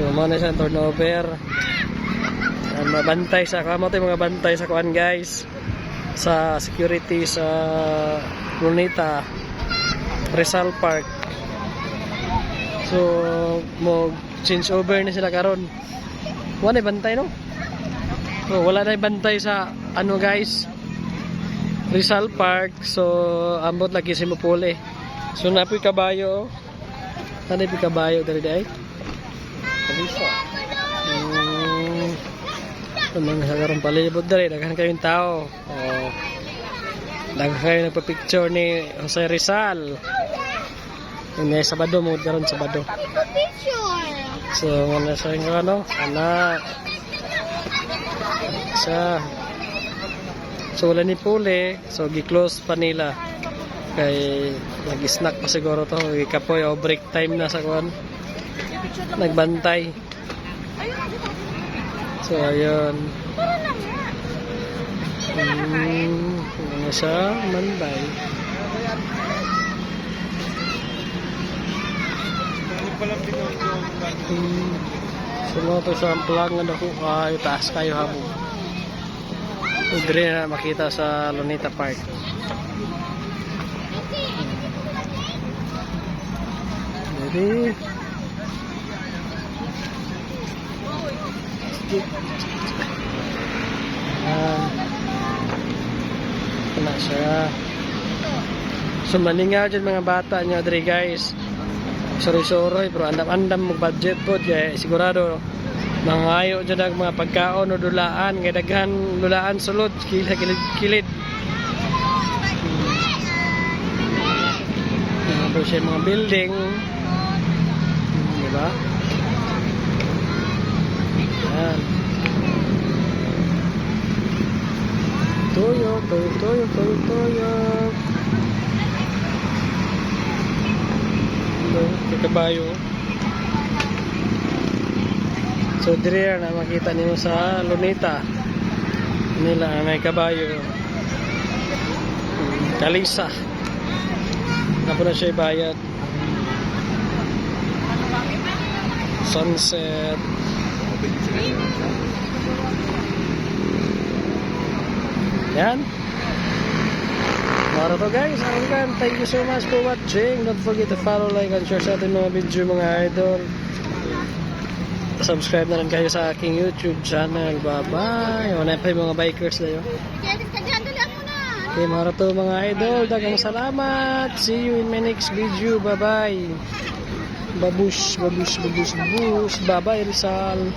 So, mo na siya turnover. Yan, mabantay sa kamo tayo mga bantay sa kuan guys. Sa security sa Lunita Rizal Park. So, mo change over na sila karon. Wala na bantay no? So, wala na bantay sa ano guys. Rizal Park. So, ambot lagi si Mupuli. So, napoy kabayo. Ano yung kabayo dari day? Kalisa. Hmm. Sa karong palibot dari. Daghan kayong tao. Oh. Daghan kayo nagpa-picture ni Jose Rizal. May Sabado mo karon Sabado. So, ano sa inyo ano? Ana. Sa So wala ni Pule, so gi-close pa nila. Kay nag-snack pa siguro to, ikapoy o break time na sa kuan. Nagbantay. So ayun. Hmm, ano siya? Manbay. Hmm. So mga to sa amplang ano ko, ay taas kayo habo. Udre na makita sa Lunita Park. Ready? Ah. Wala siya. So mga bata nyo dre guys. Sorry-sorry pero andam-andam mag budget po kaya sigurado mangayo dyan ang mga pagkaon o dulaan kaya daghan dulaan sulod kilid kilid kilid hmm. siya mga building hmm, tuyo Ito, may kabayo So dire na makita niyo sa Lunita nila may kabayo. Kalisa. Napo na siya bayad. Sunset. Yan. Para to guys, hanggang thank you so much for watching. Don't forget to follow, like, and share sa ating mga video mga idol subscribe na rin kayo sa aking YouTube channel. Bye-bye. Wala pa yung mga bikers na yun. Okay, mga to mga idol. Dagang salamat. See you in my next video. Bye-bye. Babush, babush, babush, babush. Bye-bye, Rizal.